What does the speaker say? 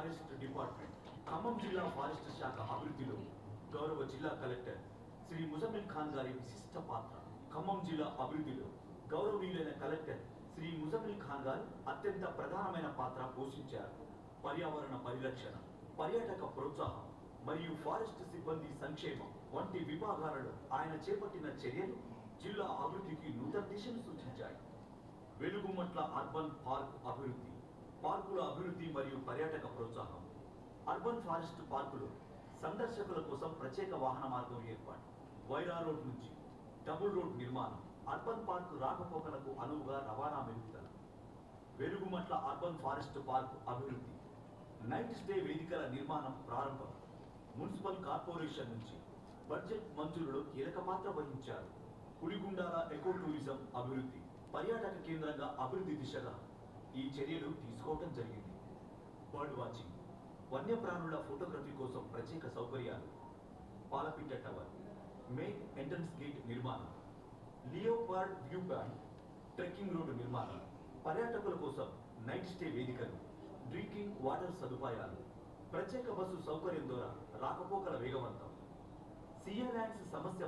Forest department. Khammam జిల్లా forest శాఖ అభివృద్ధిలో గౌరవ జిల్లా కలెక్టర్ శ్రీ ముజమిల్ ఖాన్ గారి విశిష్ట పాత్ర. ఖమ్మం జిల్లా అభివృద్ధిలో గౌరవనీయులైన కలెక్టర్ శ్రీ ముజమిల్ ఖాన్ గారు అత్యంత ప్రధానమైన పాత్ర పోషించారు. పర్యావరణ పరిరక్షణ పర్యాటక ప్రోత్సాహం మరియు ఫారెస్ట్ సిబ్బంది సంక్షేమం వంటి విభాగాలలో ఆయన చేపట్టిన చర్యలు జిల్లా అభివృద్ధికి నూతన దిశను సూచించాయి. వెలుగుమట్ల అర్బన్ పార్క్ అభివృద్ధి పార్కుల అభివృద్ధి మరియు పర్యాటక ప్రోత్సాహం. అర్బన్ ఫారెస్ట్ పార్కులు సందర్శకుల కోసం ప్రత్యేక వాహన మార్గం ఏర్పాటు. వైరా రోడ్ నుంచి డబుల్ రోడ్ నిర్మాణం. అర్బన్ పార్క్ రాకపోకలకు అనువుగా రవాణా మెరుగుదల. వెలుగుమట్ల అర్బన్ ఫారెస్ట్ పార్క్ అభివృద్ధి. నైట్ స్టే వేదికల నిర్మాణం ప్రారంభం. మున్సిపల్ కార్పొరేషన్ నుంచి బడ్జెట్ మంజూరులో కీలక పాత్ర వహించారు. పులిగుండాల ఎకో టూరిజం అభివృద్ధి. పర్యాటక కేంద్రంగా అభివృద్ధి దిశగా ఈ చర్యలు తీసుకోవడం జరిగింది. బర్డ్ వాచింగ్ వన్యప్రాణుల ఫోటోగ్రఫీ కోసం ప్రత్యేక సౌకర్యాలు. Palapitta tower main entrance gate నిర్మాణం leopard view point trekking road నిర్మాణం పర్యాటకుల కోసం నైట్ స్టే వేదికలు డ్రింకింగ్ వాటర్ సదుపాయాలు ప్రత్యేక బస్సు సౌకర్యం ద్వారా రాకపోకల వేగవంతం. సిఎల్యాండ్స్ సమస్య